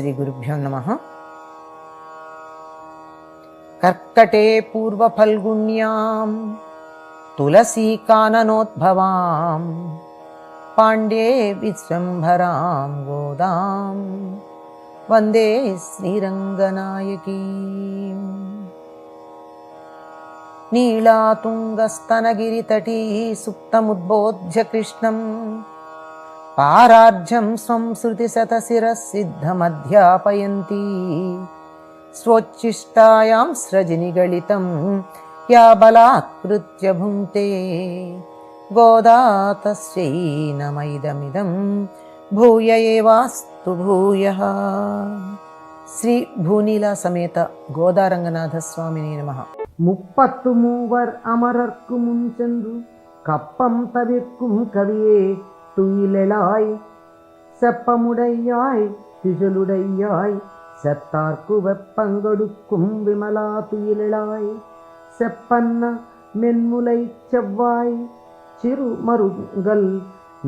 శ్రీ గురుభ్యో నమ. కర్కటే పూర్వఫల్గుణ్యాం తులసీకాననోద్భవాం పాండ్యే విశ్వంభరాం గోదాం. వందే శ్రీరంగనాయకీ. నీళాతుంగస్తనగిరితటీ సుప్తముద్బోధ్య కృష్ణం ఆరాధ్యం సంస్కృతి పారార్ఘ్యం సిద్ధమధ్యాపయంతి శతశిరసిద్ధమధ్యాపయంతి స్రజిని గళితం యా బలాత్కృత్య భుంక్తే. గోదా నమైదమిదం భూయ ఏవాస్తు భూయ. శ్రీ భూనీల సమేత గోదారంగనాథ స్వామిని నమ. ముప్పత్తు మూవర్ అమరర్కు ముంచెందు కప్పం తవిర్కుం కవియే துயிலாய் செப்பமுடையாய் திகழுடையாய் செத்தார்க்கு வெப்பங்கொடுக்கும் விமலா துயிலாய் செப்பன்ன மென்முலை செவ்வாய் சிறு மருங்கள்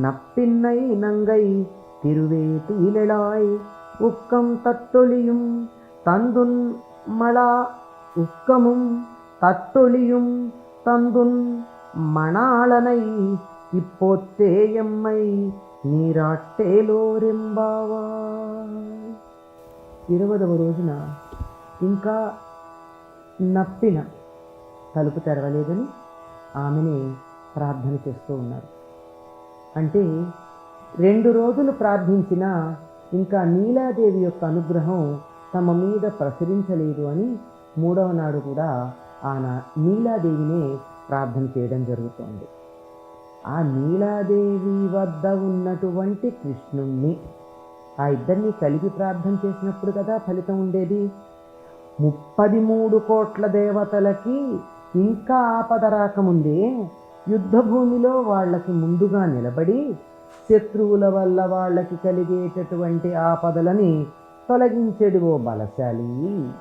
நப்பின்னை நங்கை திருவே துயிலாய் உக்கம் தட்டொழியும் தந்துன் மலா உக்கமும் தட்டொழியும் தந்துன் மணாளனை இப்போத்தே எம்மை నీరాట్టేలోరెంబావా ఇరవదవ రోజున ఇంకా నప్పిన తలుపు తెరవలేదని ఆమెని ప్రార్థన చేస్తూ ఉన్నారు అంటే రెండు రోజులు ప్రార్థించినా ఇంకా నీలాదేవి యొక్క అనుగ్రహం తమ మీద ప్రసరించలేదు అని మూడవ నాడు కూడా ఆన నీలాదేవినే ప్రార్థన చేయడం జరుగుతోంది ఆ నీలాదేవి వద్ద ఉన్నటువంటి కృష్ణుణ్ణి ఆ ఇద్దరిని కలిపి ప్రార్థన చేసినప్పుడు కదా ఫలితం ఉండేది? ముప్పది మూడు కోట్ల దేవతలకి ఇంకా ఆపద రాకముందే యుద్ధభూమిలో వాళ్ళకి ముందుగా నిలబడి శత్రువుల వల్ల వాళ్ళకి కలిగేటటువంటి ఆపదలని తొలగించేడు ఓ బలశాలి.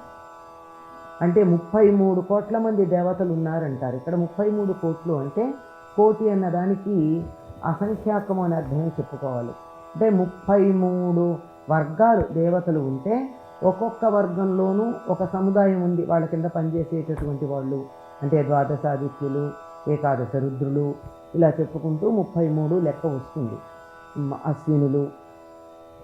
అంటే ముప్పై మూడు కోట్ల మంది దేవతలు ఉన్నారంటారు. ఇక్కడ ముప్పై మూడు కోట్లు అంటే కోటి అన్నదానికి అసంఖ్యాకము అనే అర్థమే చెప్పుకోవాలి. అంటే ముప్పై మూడు వర్గాలు దేవతలు ఉంటే ఒక్కొక్క వర్గంలోనూ ఒక సముదాయం ఉంది. వాళ్ళ కింద పనిచేసేటటువంటి వాళ్ళు అంటే ద్వాదశాదిత్యులు ఏకాదశ రుద్రులు ఇలా చెప్పుకుంటూ ముప్పై మూడు లెక్క వస్తుంది. అశ్వినులు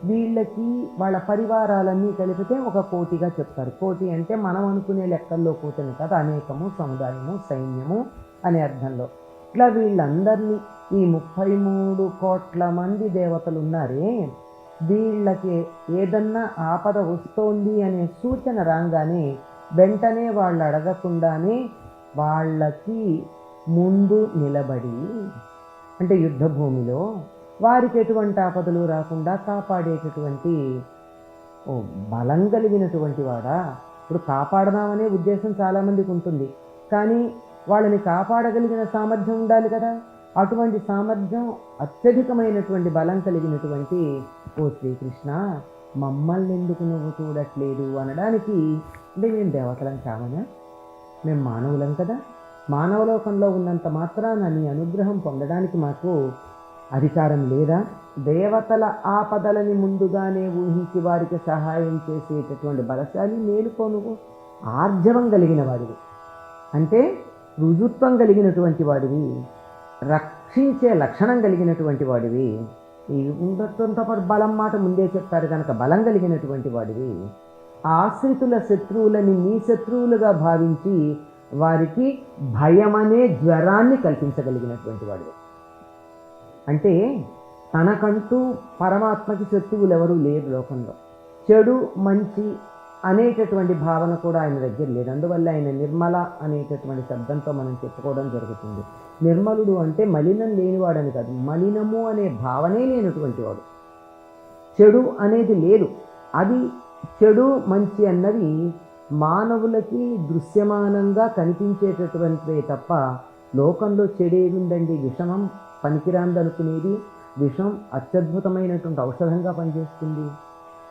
వీళ్ళకి వాళ్ళ పరివారాలన్నీ కలిపితే ఒక కోటిగా చెప్తారు. కోటి అంటే మనం అనుకునే లెక్కల్లో కోటిని కదా. అనేకము సముదాయము సైన్యము అనే అర్థంలో. ఇట్లా వీళ్ళందరినీ ఈ ముప్పై మూడు కోట్ల మంది దేవతలు ఉన్నారే వీళ్ళకి ఏదన్నా ఆపద వస్తోంది అనే సూచన రాగానే వెంటనే వాళ్ళు అడగకుండానే వాళ్ళకి ముందు నిలబడి అంటే యుద్ధ భూమిలో వారికి ఎటువంటి ఆపదలు రాకుండా కాపాడేటటువంటి ఓ బలం కలిగినటువంటి వాడా? ఇప్పుడు కాపాడదామనే ఉద్దేశం చాలామందికి ఉంటుంది. కానీ వాళ్ళని కాపాడగలిగిన సామర్థ్యం ఉండాలి కదా. అటువంటి సామర్థ్యం అత్యధికమైనటువంటి బలం కలిగినటువంటి ఓ శ్రీకృష్ణ మమ్మల్ని ఎందుకు నువ్వు చూడట్లేదు అనడానికి అంటే మేము దేవతలం కావనా మేము మానవులం కదా. మానవలోకంలో ఉన్నంత మాత్రాన నీ అనుగ్రహం పొందడానికి మాకు అధికారం లేదా? దేవతల ఆపదలని ముందుగానే ఊహించి వారికి సహాయం చేసేటటువంటి బలశాలి మేలుకో నువ్వు. ఆర్జవం కలిగిన వాడివి. అంటే రుజుత్వం కలిగినటువంటి వాడివి రక్షించే లక్షణం కలిగినటువంటి వాడివి ఈ ఉండటంతో పాటు బలం మాట ముందే చెప్తారు కనుక బలం కలిగినటువంటి వాడివి ఆశ్రితుల శత్రువులని నీ శత్రువులుగా భావించి వారికి భయమనే జ్వరాన్ని కల్పించగలిగినటువంటి వాడివి. అంటే తనకంటూ పరమాత్మకి శత్రువులు ఎవరూ లేరు లోకంలో. చెడు మంచి అనేటటువంటి భావన కూడా ఆయన దగ్గర లేదు. అందువల్ల ఆయన నిర్మల అనేటటువంటి శబ్దంతో మనం చెప్పుకోవడం జరుగుతుంది. నిర్మలుడు అంటే మలినం లేనివాడని కాదు. మలినము అనే భావనే లేనటువంటి వాడు. చెడు అనేది లేదు. అది చెడు మంచి అన్నవి మానవులకి దృశ్యమానంగా కనిపించేటటువంటివే తప్ప లోకంలో చెడేముందండి విషమం పనికిరాందనుకునేది విషం అత్యద్భుతమైనటువంటి ఔషధంగా పనిచేస్తుంది.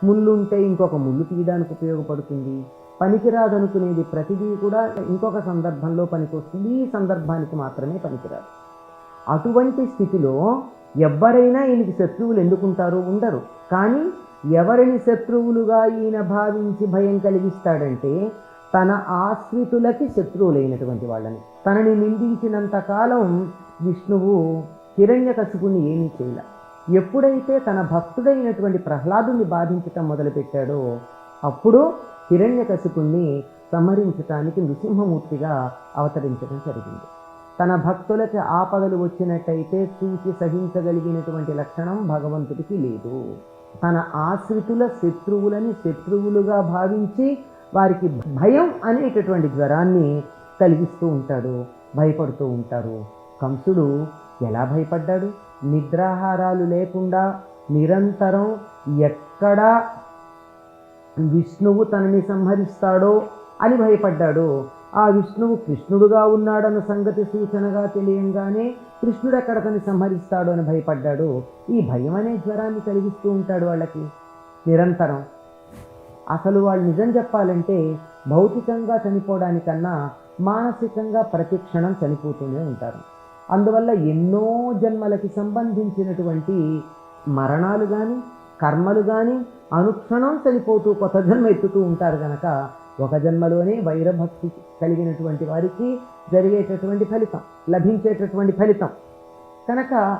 ముళ్ళు ఉంటే ఇంకొక ముళ్ళు తీయడానికి ఉపయోగపడుతుంది. పనికిరాదనుకునేది ప్రతిదీ కూడా ఇంకొక సందర్భంలో పనికొస్తుంది. ఈ సందర్భానికి మాత్రమే పనికిరాదు. అటువంటి స్థితిలో ఎవ్వరైనా ఈయనకి శత్రువులు ఎందుకుంటారు ఉండరు. కానీ ఎవరిని శత్రువులుగా ఈయన భావించి భయం కలిగిస్తాడంటే తన ఆశ్రితులకి శత్రువులైనటువంటి వాళ్ళని. తనని నిందించినంత కాలం విష్ణువు హిరణ్యకశిపుణ్ణి ఏమీ చేయలే ఎప్పుడైతే తన భక్తుడైనటువంటి ప్రహ్లాదుని బాధించటం మొదలుపెట్టాడో అప్పుడు హిరణ్యకశిపుణ్ణి సంహరించటానికి నృసింహమూర్తిగా అవతరించడం జరిగింది. తన భక్తులకి ఆపదలు వచ్చినట్టయితే చూసి సహించగలిగినటువంటి లక్షణం భగవంతుడికి లేదు. తన ఆశ్రితుల శత్రువులని శత్రువులుగా భావించి వారికి భయం అనేటటువంటి జ్వరాన్ని కలిగిస్తూ ఉంటాడు భయపడుతూ ఉంటారు కంసుడు ఎలా భయపడ్డాడు? నిద్రాహారాలు లేకుండా నిరంతరం ఎక్కడ విష్ణువు తనని సంహరిస్తాడో అని భయపడ్డాడు. ఆ విష్ణువు కృష్ణుడుగా ఉన్నాడన్న సంగతి సూచనగా తెలియంగానే కృష్ణుడు ఎక్కడ తను సంహరిస్తాడు అని భయపడ్డాడు. ఈ భయం అనే జ్వరాన్ని కలిగిస్తూ ఉంటాడు వాళ్ళకి. నిరంతరం. అసలు వాళ్ళు నిజం చెప్పాలంటే భౌతికంగా చనిపోవడానికన్నా మానసికంగా ప్రతి క్షణం చనిపోతూనే ఉంటారు. అందువల్ల ఎన్నో జన్మలకి సంబంధించినటువంటి మరణాలు కానీ కర్మలు కానీ అనుక్షణం చనిపోతూ కొత్త జన్మ ఎత్తుతూ ఉంటారు కనుక ఒక జన్మలోనే వైరభక్తి కలిగినటువంటి వారికి జరిగేటటువంటి ఫలితం లభించేటటువంటి ఫలితం. కనుక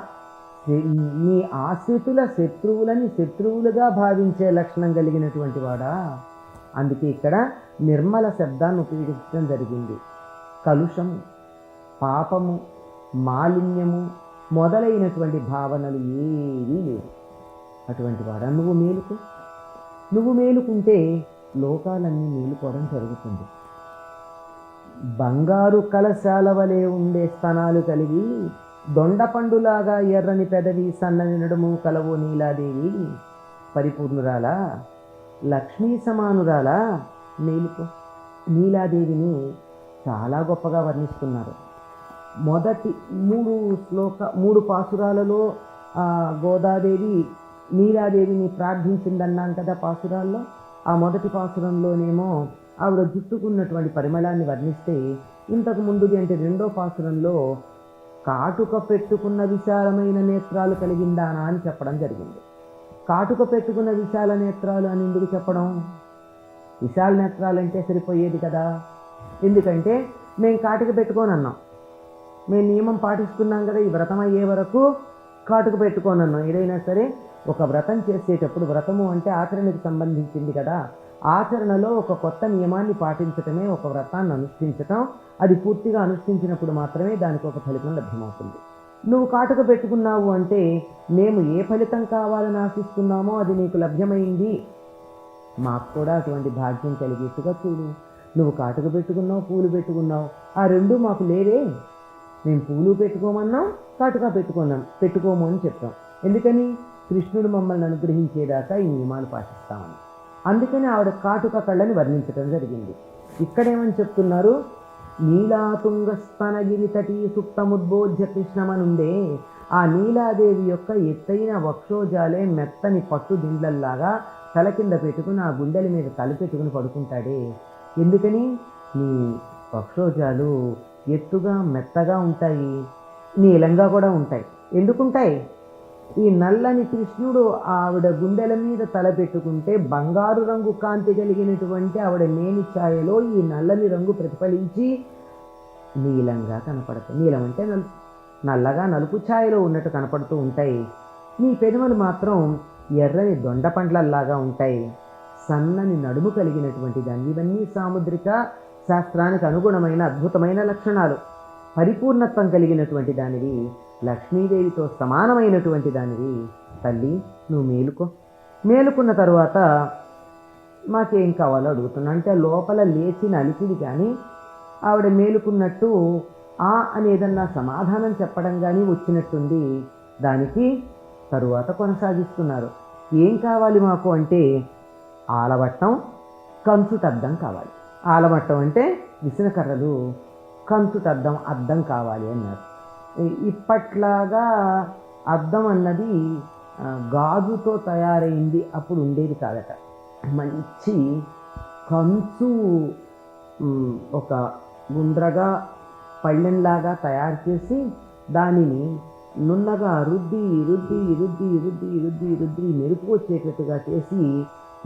నీ ఆశ్రితుల శత్రువులని శత్రువులుగా భావించే లక్షణం కలిగినటువంటి వాడా? అందుకే ఇక్కడ నిర్మల శబ్దాన్ని ఉపయోగించడం జరిగింది. కలుషము పాపము మాలిన్యము మొదలైనటువంటి భావనలు ఏవీ లేవు. అటువంటి వాడా నువ్వు మేలుకు. నువ్వు మేలుకుంటే లోకాలన్నీ మేలుకోవడం జరుగుతుంది. బంగారు కలశాల వలె ఉండే స్థానాలు కలిగి దొండపండులాగా ఎర్రని పెదవి సన్నని నడుము కలవు నీలాదేవి పరిపూర్ణురాలా లక్ష్మీ సమానురాలా మేలుకో. నీలాదేవిని చాలా గొప్పగా వర్ణిస్తున్నారు. మొదటి మూడు శ్లోక మూడు పాసురాలలో గోదాదేవి నీలాదేవిని ప్రార్థించిందన్నాం కదా పాసురాల్లో. ఆ మొదటి పాసురంలోనేమో ఆవిడ జుట్టుకున్నటువంటి పరిమళాన్ని వర్ణిస్తే ఇంతకు ముందుది అంటే రెండో పాసురంలో కాటుక పెట్టుకున్న విశాలమైన నేత్రాలు కలిగిందానా అని చెప్పడం జరిగింది. కాటుక పెట్టుకున్న విశాల నేత్రాలు అని ఎందుకు చెప్పడం? విశాల నేత్రాలు అంటే సరిపోయేది కదా. ఎందుకంటే మేము కాటుక పెట్టుకొని అన్నాం మేము నియమం పాటిస్తున్నాం కదా ఈ వ్రతం అయ్యే వరకు కాటుకు పెట్టుకోనన్నాం. ఏదైనా సరే ఒక వ్రతం చేసేటప్పుడు వ్రతము అంటే ఆచరణకు సంబంధించింది కదా. ఆచరణలో ఒక కొత్త నియమాన్ని పాటించటమే ఒక వ్రతాన్ని అనుష్ఠించటం. అది పూర్తిగా అనుష్ఠించినప్పుడు మాత్రమే దానికి ఒక ఫలితం లభ్యమవుతుంది. నువ్వు కాటుక పెట్టుకున్నావు అంటే మేము ఏ ఫలితం కావాలని ఆశిస్తున్నామో అది నీకు లభ్యమైంది. మాకు కూడా అటువంటి భాగ్యం కలిగేట్టుగా చూడు. నువ్వు కాటుక పెట్టుకున్నావు పూలు పెట్టుకున్నావు. ఆ రెండు మాకు లేవే. మేము పూలు పెట్టుకోమన్నాం కాటుక పెట్టుకున్నాం. పెట్టుకోము అని చెప్తాం. ఎందుకని? కృష్ణుడు మమ్మల్ని అనుగ్రహించేదాకా ఈ నియమాలు పాటిస్తామని. అందుకని ఆవిడ కాటుక కళ్ళని వర్ణించడం జరిగింది. ఇక్కడేమని చెప్తున్నారు? నీలాతుంగస్తనగిరి తటి సుప్తముద్బోధ్య కృష్ణమనుండే ఆ నీలాదేవి యొక్క ఎత్తైన వక్షోజాలే మెత్తని పట్టు దిండ్లల్లాగా తల కింద పెట్టుకుని ఆ గుండెల మీద తల పెట్టుకుని పడుకుంటాడే. ఎందుకని? నీ వక్షోజాలు ఎత్తుగా మెత్తగా ఉంటాయి. నీలంగా కూడా ఉంటాయి. ఎందుకుంటాయి? ఈ నల్లని కృష్ణుడు ఆవిడ గుండెల మీద తలపెట్టుకుంటే బంగారు రంగు కాంతి కలిగినటువంటి ఆవిడ లేని ఛాయలో ఈ నల్లని రంగు ప్రతిఫలించి నీలంగా కనపడతాయి. నీలం అంటే నలుపు నల్లగా నలుపు ఛాయలో ఉన్నట్టు కనపడుతూ ఉంటాయి. నీ పెదవులు మాత్రం ఎర్రని దొండ పండ్లల్లాగా ఉంటాయి. సన్నని నడుము కలిగినటువంటి దాన్ని ఇవన్నీ సాముద్రిక శాస్త్రానికి అనుగుణమైన అద్భుతమైన లక్షణాలు. పరిపూర్ణత్వం కలిగినటువంటి దానివి లక్ష్మీదేవితో సమానమైనటువంటి దానివి. తల్లి నువ్వు మేలుకో. మేలుకున్న తరువాత మాకేం కావాలో అడుగుతున్నా. అంటే లోపల లేచిన అలికిడి కానీ ఆవిడ మేలుకున్నట్టు ఆ అనేదన్నా సమాధానం చెప్పడం కానీ వచ్చినట్టుంది. దానికి తరువాత కొనసాగిస్తున్నారు. ఏం కావాలి మాకు అంటే ఆలవట్టం కంచుటద్దం కావాలి. ఆలమట్టం అంటే విసనకర్రలు తద్దం అద్దం కావాలి అన్నారు. ఇప్పట్లాగా అద్దం అన్నది గాజుతో తయారైంది అప్పుడు ఉండేది కాదట. మంచి కంచు ఒక గుండ్రగా పళ్ళెంలాగా తయారు చేసి దానిని నున్నగా రుద్ది రుద్ది రుద్ది రుద్ది రుద్ది రుద్ది మెరుపు వచ్చేటట్టుగా చేసి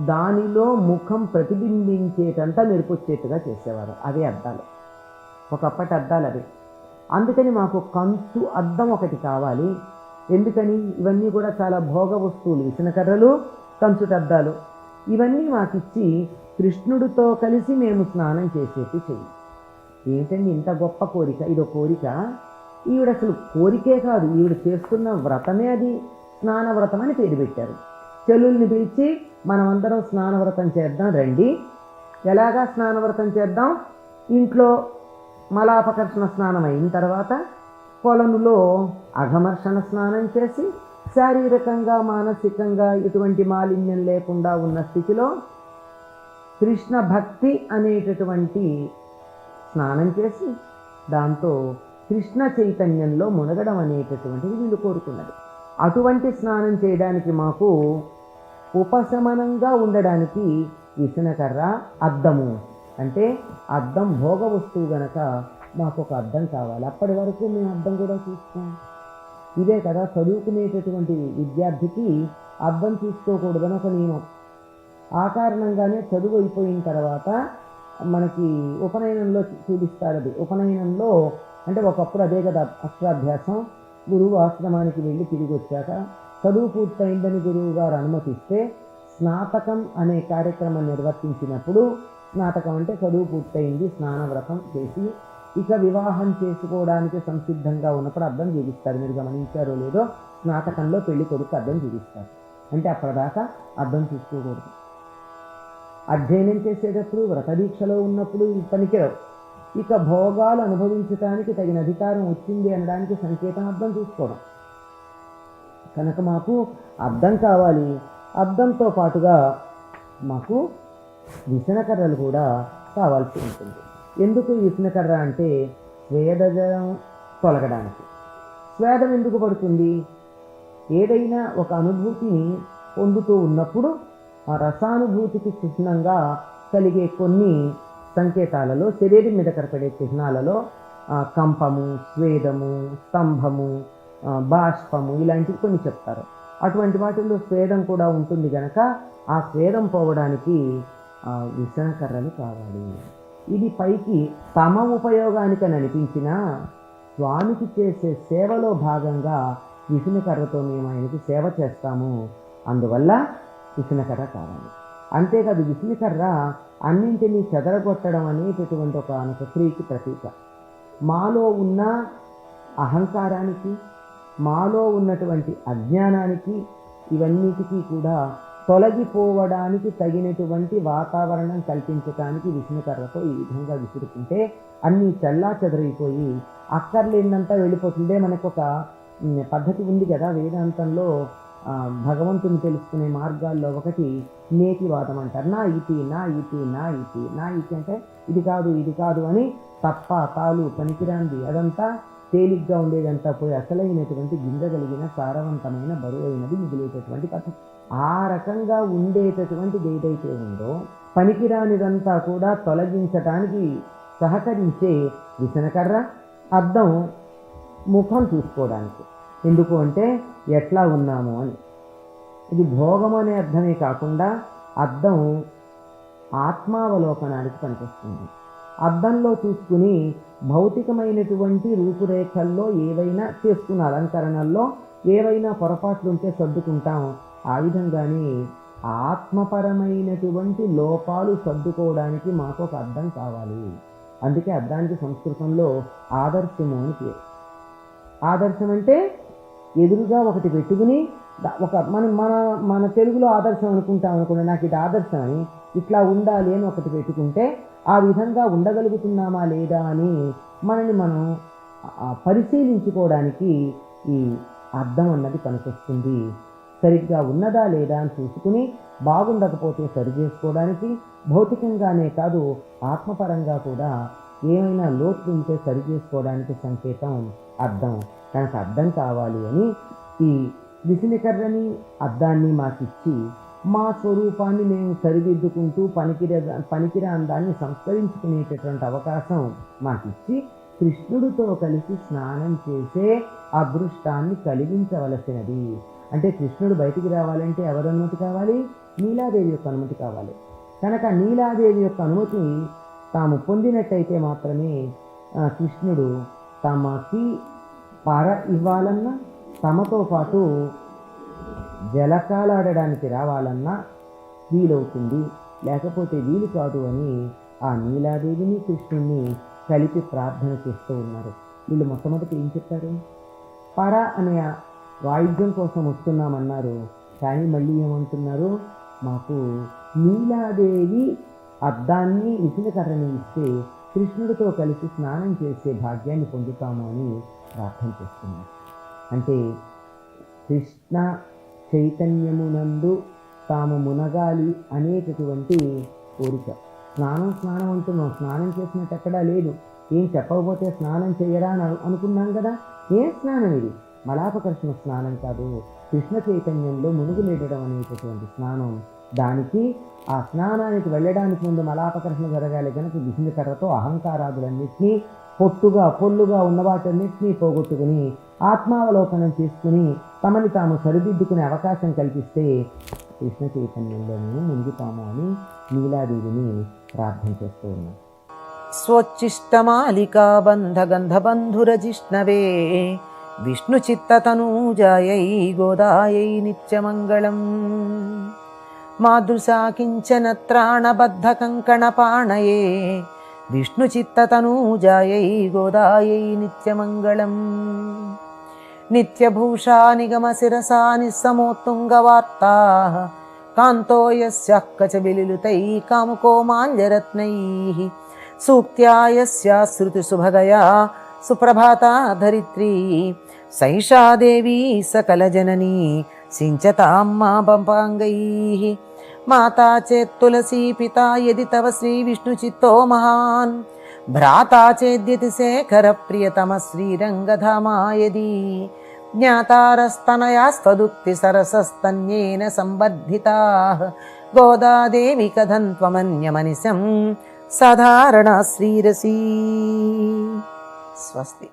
దానిలో ముఖం ప్రతిబింబించేటంత మెరుపు వచ్చేట్టుగా చేసేవారు. అవే అద్దాలు. ఒకప్పటి అద్దాలు అవి. అందుకని మాకు కంచు అద్దం ఒకటి కావాలి. ఎందుకని? ఇవన్నీ కూడా చాలా భోగ వస్తువులు. విసనకర్రలు కంచుటద్దాలు ఇవన్నీ మాకిచ్చి కృష్ణుడితో కలిసి మేము స్నానం చేసేట్టు చెయ్యి. ఏంటండి ఇంత గొప్ప కోరిక? ఇదో కోరిక? ఈవిడ అసలు కోరికే కాదు. ఈవిడ చేస్తున్న వ్రతమే అది. స్నాన వ్రతం అని పేరు పెట్టారు. చెల్లుల్ని పిలిచి మనమందరం స్నానవ్రతం చేద్దాం రండి. ఎలాగా స్నానవ్రతం చేద్దాం? ఇంట్లో మలాపకర్షణ స్నానం అయిన తర్వాత పొలంలో అఘమర్షణ స్నానం చేసి శారీరకంగా మానసికంగా ఎటువంటి మాలిన్యం లేకుండా ఉన్న స్థితిలో కృష్ణ భక్తి అనేటటువంటి స్నానం చేసి దాంతో కృష్ణ చైతన్యంలో మునగడం అనేటటువంటిది వీళ్ళు కోరుకున్నది అటువంటి స్నానం చేయడానికి మాకు ఉపశమనంగా ఉండడానికి విసనకర్ర అద్దము. అంటే అద్దం భోగ వస్తువు గనక మాకు ఒక అర్థం కావాలి. అప్పటి వరకు మేము అర్థం కూడా చూస్తాం ఇదే కదా చదువుకునేటటువంటి విద్యార్థికి అర్థం చూసుకోకూడదని ఒక నియమం. ఆ కారణంగానే చదువు అయిపోయిన తర్వాత మనకి ఉపనయనంలో చూపిస్తారు అది. ఉపనయనంలో అంటే ఒకప్పుడు అదే కదా అక్షరాభ్యాసం. గురువు ఆశ్రమానికి వెళ్ళి తిరిగి వచ్చాక చదువు పూర్తయిందని గురువు గారు అనుమతిస్తే స్నాతకం అనే కార్యక్రమం నిర్వర్తించినప్పుడు స్నాతకం అంటే చదువు పూర్తయింది స్నాన వ్రతం చేసి ఇక వివాహం చేసుకోవడానికి సంసిద్ధంగా ఉన్నప్పుడు అర్థం చూపిస్తారు. మీరు గమనించారో లేదో స్నాతకంలో పెళ్ళి కొడుకు అర్థం చూపిస్తారు. అంటే అప్పటిదాకా అర్థం చూసుకోకూడదు. అధ్యయనం చేసేటప్పుడు వ్రతదీక్షలో ఉన్నప్పుడు పనికిరావు. ఇక భోగాలు అనుభవించడానికి తగిన అధికారం వచ్చింది అనడానికి సంకేతం అర్థం చూసుకోవడం. కనుక మాకు అర్థం కావాలి. అర్థంతో పాటుగా మాకు విసనకర్రలు కూడా కావాల్సి ఉంటుంది. ఎందుకు విసనకర్ర అంటే స్వేదజం తొలగడానికి. స్వేదం ఎందుకు పడుతుంది? ఏదైనా ఒక అనుభూతిని పొందుతూ ఉన్నప్పుడు ఆ రసానుభూతికి చిహ్నంగా కలిగే కొన్ని సంకేతాలలో శరీరం మీద కనపడే చిహ్నాలలో కంపము స్వేదము స్తంభము బాష్పము ఇలాంటివి కొన్ని చెప్తారు. అటువంటి వాటిల్లో స్వేదం కూడా ఉంటుంది కనుక ఆ స్వేదం పోవడానికి విసనకర్రలు కావాలి. ఇది పైకి తమ ఉపయోగానికని అనిపించినా స్వామికి చేసే సేవలో భాగంగా విసనకర్రతో మేము ఆయనకి సేవ చేస్తాము. అందువల్ల విసనకర్ర కావాలి. అంతేకాదు విసనకర్ర అన్నింటినీ చెదరగొట్టడం అనేటటువంటి ఒక ఒక ప్రతీక. మాలో ఉన్న అహంకారానికి మాలో ఉన్నటువంటి అజ్ఞానానికి ఇవన్నిటికీ కూడా తొలగిపోవడానికి తగినటువంటి వాతావరణం కల్పించడానికి విష్ణుకర్రతో ఈ విధంగా విసురుకుంటే అన్నీ చల్లా చెదరైపోయి అక్కర్లేనంతా వెళ్ళిపోతుందే మనకు ఒక పద్ధతి ఉంది కదా వేదాంతంలో. భగవంతుని తెలుసుకునే మార్గాల్లో ఒకటి నేతివాదం అంటారు. నా ఇతి నా ఇతి నా ఇతి. నా ఇతి అంటే ఇది కాదు ఇది కాదు అని తప్ప తాలు పనికిరాంది అదంతా తేలిగ్గా ఉండేదంతా పోయి అసలైనటువంటి గింజ కలిగిన సారవంతమైన బరువైనది మిగిలేటటువంటి కథ. ఆ రకంగా ఉండేటటువంటిది ఏదైతే ఉందో పనికిరానిదంతా కూడా తొలగించటానికి సహకరించే విసనకర్ర అద్దం ముఖం చూసుకోవడానికి. ఎందుకు అంటే ఎట్లా ఉన్నాము అని. ఇది భోగం అనే అర్థమే కాకుండా అర్థం ఆత్మావలోకనానికి పనికొస్తుంది అర్థంలో చూసుకుని భౌతికమైనటువంటి రూపురేఖల్లో ఏవైనా చేసుకున్న అలంకరణల్లో ఏవైనా పొరపాట్లు ఉంటే సర్దుకుంటాం ఆ విధంగానే ఆత్మపరమైనటువంటి లోపాలు సర్దుకోవడానికి మాకు ఒక అర్థం కావాలి. అందుకే అర్థానికి సంస్కృతంలో ఆదర్శము అని పేరు. ఆదర్శం అంటే ఎదురుగా ఒకటి పెట్టుకుని ఒక మనం మన మన తెలుగులో ఆదర్శం అనుకుంటాం అనుకోండి నాకు ఇది ఆదర్శం అని ఇట్లా ఉండాలి అని ఒకటి పెట్టుకుంటే ఆ విధంగా ఉండగలుగుతున్నామా లేదా అని మనని మనం పరిశీలించుకోవడానికి ఈ అర్థం అన్నది పనికొస్తుంది. సరిగ్గా ఉన్నదా లేదా అని చూసుకుని బాగుండకపోతే సరి చేసుకోవడానికి భౌతికంగానే కాదు ఆత్మపరంగా కూడా ఏమైనా లోట్లు ఉంటే సరి చేసుకోవడానికి సంకేతం అర్థం. కనుక అర్థం కావాలి అని ఈ విసినికర్రని అద్దాన్ని మాకిచ్చి మా స్వరూపాన్ని మేము సరిదిద్దుకుంటూ పనికిర పనికిర అందాన్ని సంస్కరించుకునేటటువంటి అవకాశం మాకిచ్చి కృష్ణుడితో కలిసి స్నానం చేసే అదృష్టాన్ని కలిగించవలసినది. అంటే కృష్ణుడు బయటికి రావాలంటే ఎవరి అనుమతి కావాలి? నీలాదేవి యొక్క అనుమతి కావాలి. కనుక నీలాదేవి యొక్క అనుమతి తాము పొందినట్టయితే మాత్రమే కృష్ణుడు తమకి పర ఇవ్వాలన్నా తమతో పాటు జలకాలాడడానికి రావాలన్నా వీలవుతుంది. లేకపోతే వీలు కాదు అని ఆ నీలాదేవిని కృష్ణుణ్ణి కలిపి ప్రార్థన చేస్తూ ఉన్నారు. వీళ్ళు మొట్టమొదటి ఏం చెప్పారు? పర అనే వాయిద్యం కోసం వస్తున్నామన్నారు. కానీ మళ్ళీ ఏమంటున్నారు? మాకు నీలాదేవి అద్దాన్ని ఇసిన కర్రని ఇస్తే కృష్ణుడితో కలిసి స్నానం చేసే భాగ్యాన్ని పొందుతాము అని ప్రార్థన చేస్తున్నాం అంటే కృష్ణ చైతన్యమునందు తాము మునగాలి అనేటటువంటి కోరిక. స్నానం స్నానం అంటున్నాం. స్నానం చేసినట్టు ఎక్కడా లేదు. ఏం చెప్పకపోతే స్నానం చేయరా అని అనుకున్నాం కదా? ఏం స్నానం ఇది? మలాపకర్షణ స్నానం కాదు. కృష్ణ చైతన్యంలో మునుగులేడడం అనేటటువంటి స్నానం. దానికి ఆ స్నానానికి వెళ్ళడానికి ముందు మలాపకర్షణ జరగాలి. కనుక విసిన కర్రతో అహంకారాదులన్నింటినీ పొట్టుగా పొల్లుగా ఉన్న వాటన్నిటినీ పోగొట్టుకుని ఆత్మావలోకనం చేసుకుని తమని తాము సరిదిద్దుకునే అవకాశం కల్పిస్తే కృష్ణ చైతన్యంలో మేము మునిగితాము అని నీలాదేవిని ప్రార్థన చేస్తూ ఉన్నాం. స్వచ్చిష్టమాలికా విష్ణు చిత్తతనూజాయై గోదాయై నిత్యమంగళం. మాదృశా కించన త్రాణబద్ధకంకణపాణయే విష్ణుచిత్తతనూజాయై గోదాయై నిత్యమంగళం. నిత్యభూషా నిగమశిరసా నిస్సమోత్తుంగవార్తా. కాంతో యస్యాః కాముకో కాముకోమాల్యరత్నైः సూక్త్యా యస్యా శృతిసుభగయా సుప్రభాతా ధరిత్రీ. సైషా దేవీ సకలజననీ సించతాం మా పంపాంగైः మాతా చేత్ తులసీ పితా యది తవ శ్రీ విష్ణు చిత్తో మహాన్. భ్రాతా చేద్యతి శేఖర ప్రియతమ శ్రీరంగధామా యది. జ్ఞాతారస్తనయాస్తదుక్తి సరసస్తన్యేన సంబద్ధితా గోదాదేవి కథం త్వమన్యమనిశం సాధారణ శ్రీరసీ. స్వస్తి.